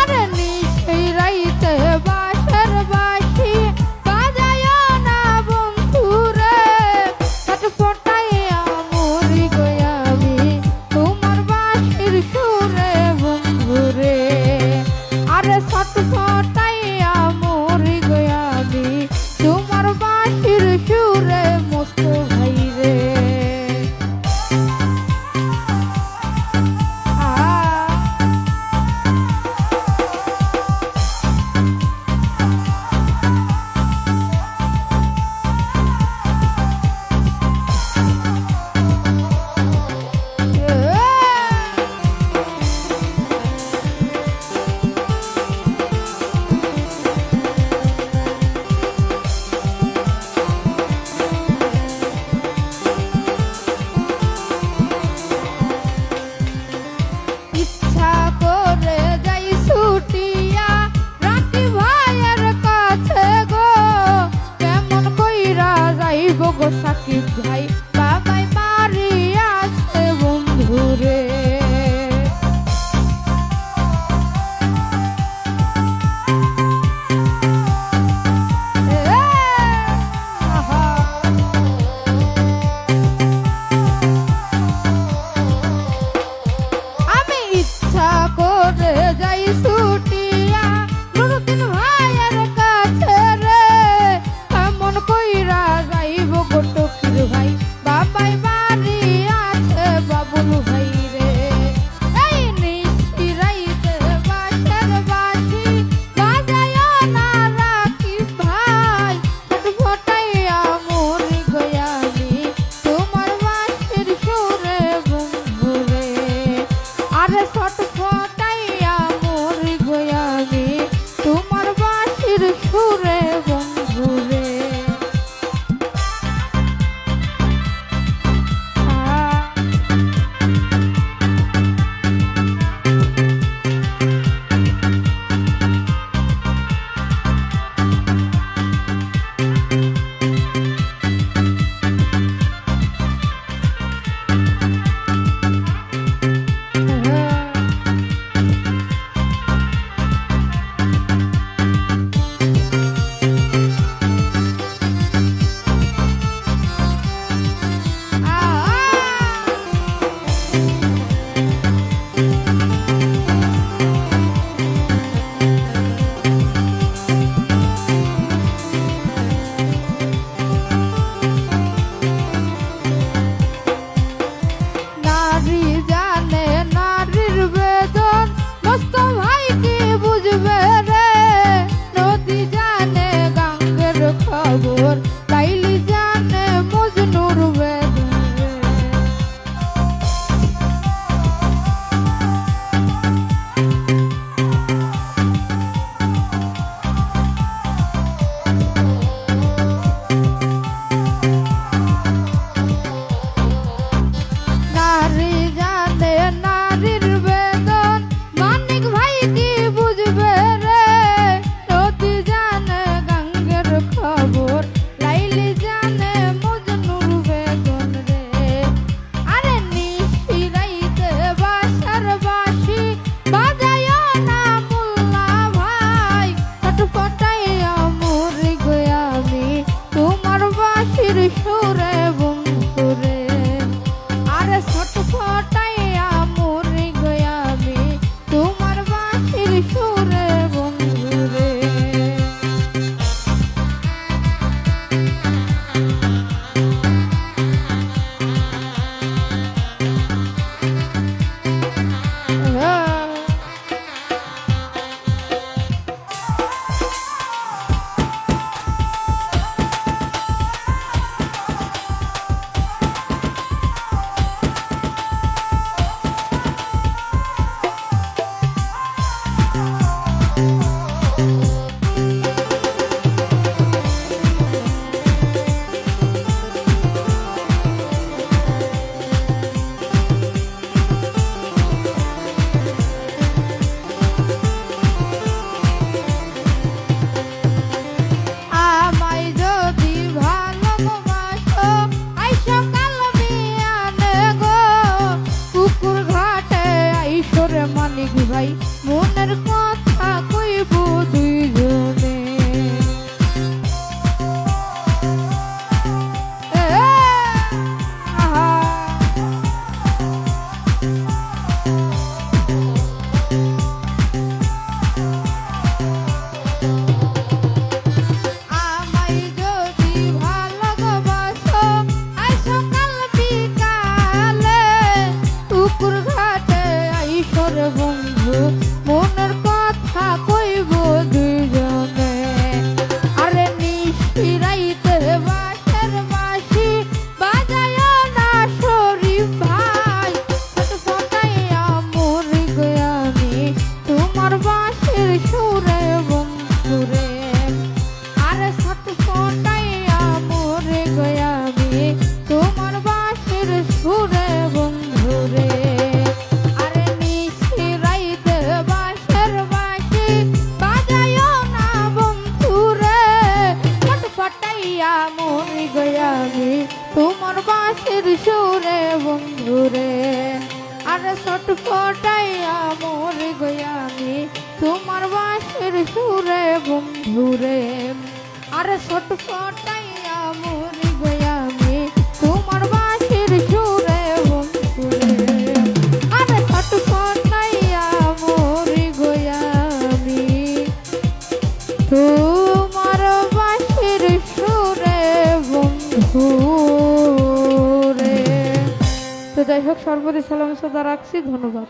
আরে বন্ধুরে, আরে ছট ফটাইয়া মোরে গয়ামি তোমার বাঁশির সুরে বন্ধুরে, আরে ছোট ফটাইয়া মোরে গয়ামি তোমার বাঁশির সুরে বন্ধুরে, আরে ছোট ফটাইয়া মোরে গয়ামি তোমার বাঁশির সুরে বন্ধুরে। তো যাই হোক সর্বদা সালাম সদা রাখছি ধন্যবাদ।